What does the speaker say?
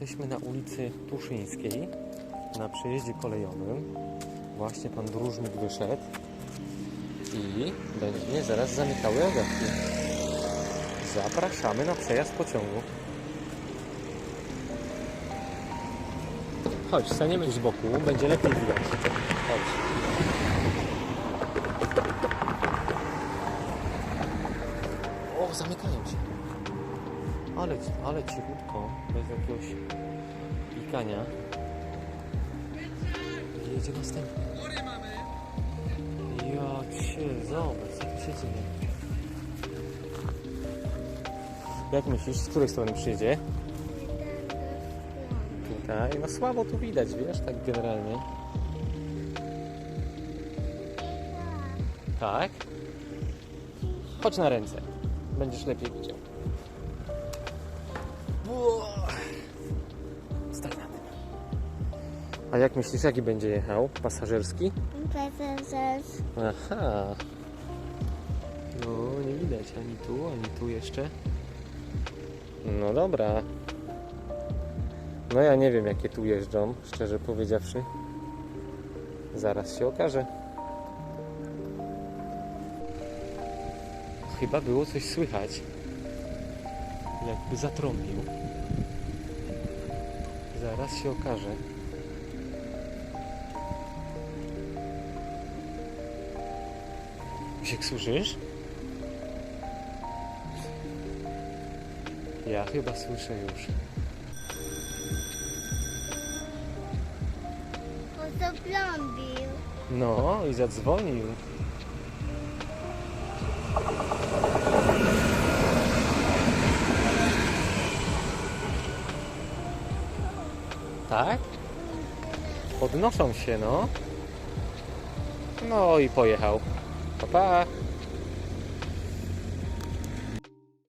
Jesteśmy na ulicy Tuszyńskiej, na przejeździe kolejowym. Właśnie pan dróżnik wyszedł i będzie zaraz zamykały agapki. Zapraszamy na przejazd pociągu. Chodź, staniemy tu z boku, będzie lepiej widać. Chodź. O, zamykają się. Ale, ale cichutko, bez jakiegoś pikania. Jedzie następny. Ja cię, zobacz, się dzieje. Jak myślisz, z której strony przyjedzie? Tutaj, no słabo tu widać, wiesz, tak generalnie. Tak? Chodź na ręce, będziesz lepiej widział. Staj na tym. A jak myślisz, jaki będzie jechał? Pasażerski? Prezes. Aha. No, nie widać ani tu, ani tu jeszcze. No dobra. No ja nie wiem, jakie tu jeżdżą, szczerze powiedziawszy. Zaraz się okaże. Chyba było coś słychać. Jakby zatrąbił. Zaraz się okaże. Misiek, słyszysz? Ja chyba słyszę już. Ozopląbił. No i zadzwonił. Tak? Podnoszą się, no. No i pojechał. Pa, pa.